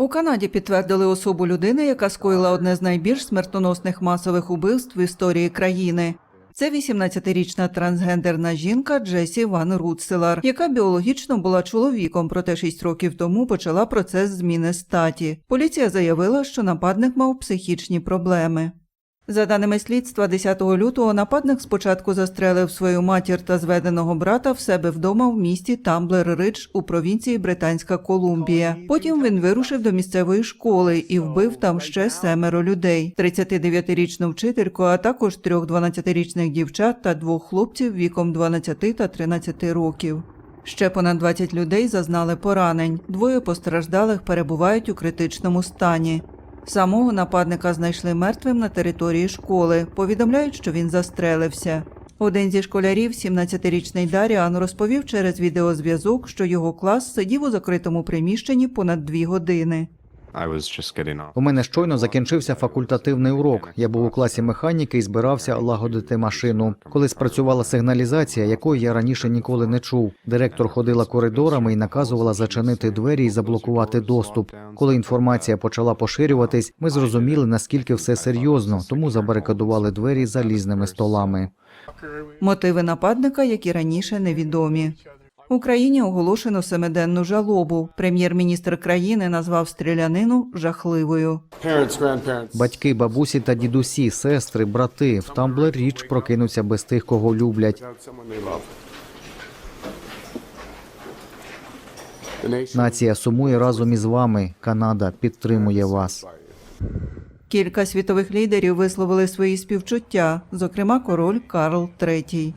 У Канаді підтвердили особу людини, яка скоїла одне з найбільш смертоносних масових убивств в історії країни. Це 18-річна трансгендерна жінка Джесі Ван Рутселар, яка біологічно була чоловіком, проте 6 років тому почала процес зміни статі. Поліція заявила, що нападник мав психічні проблеми. За даними слідства, 10 лютого нападник спочатку застрелив свою матір та зведеного брата в себе вдома в місті Тамблер-Ридж у провінції Британська Колумбія. Потім він вирушив до місцевої школи і вбив там ще семеро людей: 39-річну вчительку, а також трьох 12-річних дівчат та двох хлопців віком 12 та 13 років. Ще понад 20 людей зазнали поранень. Двоє постраждалих перебувають у критичному стані. Самого нападника знайшли мертвим на території школи. Повідомляють, що він застрелився. Один зі школярів, 17-річний Даріан, розповів через відеозв'язок, що його клас сидів у закритому приміщенні понад дві години. У мене щойно закінчився факультативний урок. Я був у класі механіки і збирався лагодити машину. Коли спрацювала сигналізація, якої я раніше ніколи не чув. Директор ходила коридорами і наказувала зачинити двері і заблокувати доступ. Коли інформація почала поширюватись, ми зрозуміли наскільки все серйозно, тому забарикадували двері залізними столами. Мотиви нападника, які раніше невідомі. Україні оголошено семиденну жалобу. Прем'єр-міністр країни назвав стрілянину жахливою. Батьки, бабусі та дідусі, сестри, брати в Тамблер річ прокинуться без тих, кого люблять. Нація сумує разом із вами. Канада підтримує вас. Кілька світових лідерів висловили свої співчуття, зокрема король Карл III.